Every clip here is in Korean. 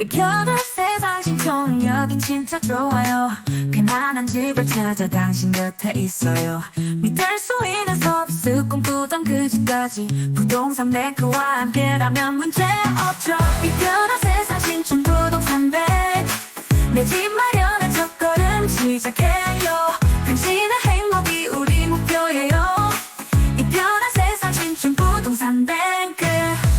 이겨도 세상 신촌 여긴 진짜 좋아요. 편안한 집을 찾아 당신 곁에 있어요. 믿을 수 있는 서비스 꿈꾸던 그 집까지. 부동산 뱅크와 함께라면 문제 없죠. 이겨도 세상 신촌 부동산 뱅내 집 마련의 첫 걸음 시작해요. 당신의 행복이 우리 목표예요. 이 편한 세상 신촌 부동산 뱅크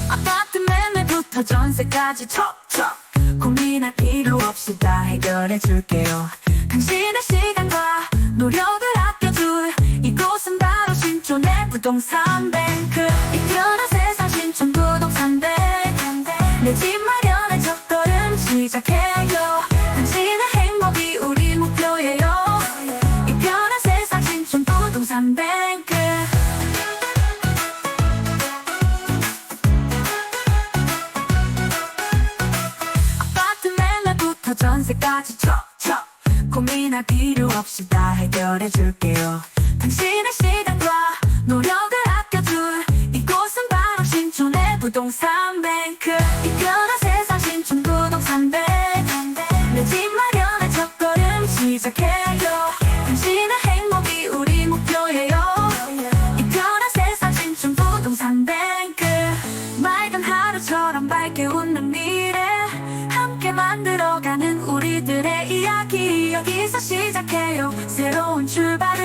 아파트 매매부터 전세까지 척척 고민할 필요 없이 다 해결해 줄게요. 당신의 시간과 노력을 아껴줄 이곳은 바로 신촌의 부동산 뱅크. 이 편한 세상 신촌 부동산 뱅크. 내집 마련의 첫 걸음 시작해요. 당신의 행복이 우리 목표예요. 이 편한 세상 신촌 부동산 뱅크 전세까지 척척 고민할 필요 없이 다 해결해 줄게요. 당신의 시간과 노력을 아껴줄 이곳은 바로 신촌의 부동산 뱅크. 이 편한 세상 신촌 부동산 뱅크. 내 집 마련의 첫걸음 시작해요. 당신의 행복이 우리 목표예요. 이 편한 세상 신촌 부동산 뱅크. 맑은 하루처럼 밝게 웃는 미래. 함께 이야기 여기서 시작해요. 새로운 출발을